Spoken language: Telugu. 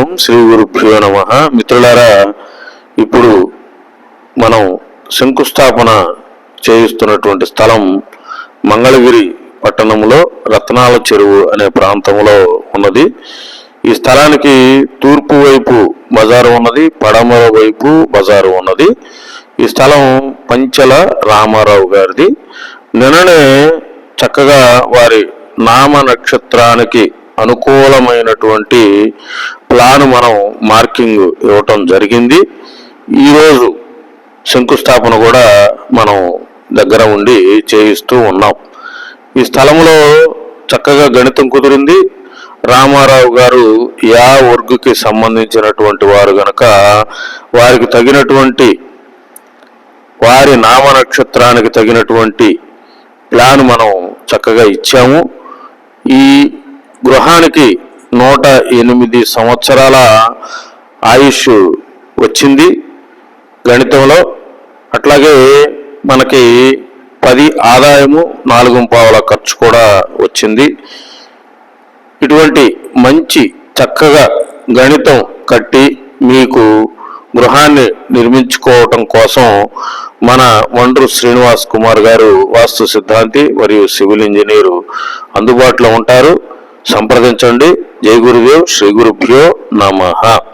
ఓం శ్రీ గురుభ్యో నమ. మిత్రులారా ఇప్పుడు మనం శంకుస్థాపన చేయిస్తున్నటువంటి స్థలం మంగళగిరి పట్టణంలో రత్నాల చెరువు అనే ప్రాంతంలో ఉన్నది. ఈ స్థలానికి తూర్పు వైపు బజారు ఉన్నది పడమర వైపు బజారు ఉన్నది. ఈ స్థలం పంచల రామారావు గారిది. నిన్ననే చక్కగా వారి నామ నక్షత్రానికి అనుకూలమైనటువంటి ప్లాన్ మనం మార్కింగ్ ఇవ్వటం జరిగింది. ఈరోజు శంకుస్థాపన కూడా మనం దగ్గర ఉండి చేయిస్తూ ఉన్నాం. ఈ స్థలంలో చక్కగా గణితం కుదిరింది. రామారావు గారు యా వర్గుకి సంబంధించినటువంటి వారు గనక వారికి తగినటువంటి వారి నామ నక్షత్రానికి తగినటువంటి ప్లాన్ మనం చక్కగా ఇచ్చాము. ఈ గృహానికి నూట ఎనిమిది సంవత్సరాల ఆయుష్ వచ్చింది గణితంలో. అట్లాగే మనకి పది ఆదాయము నాలుగు పావుల ఖర్చు కూడా వచ్చింది. ఇటువంటి మంచి చక్కగా గణితం కట్టి మీకు గృహాన్ని నిర్మించుకోవటం కోసం మన వండ్రు శ్రీనివాస్ కుమార్ గారు వాస్తు సిద్ధాంతి మరియు సివిల్ ఇంజనీరు అందుబాటులో ఉంటారు. సంప్రదించండి. జై గురుదేవ్ శ్రీ గురుభ్యో నమః.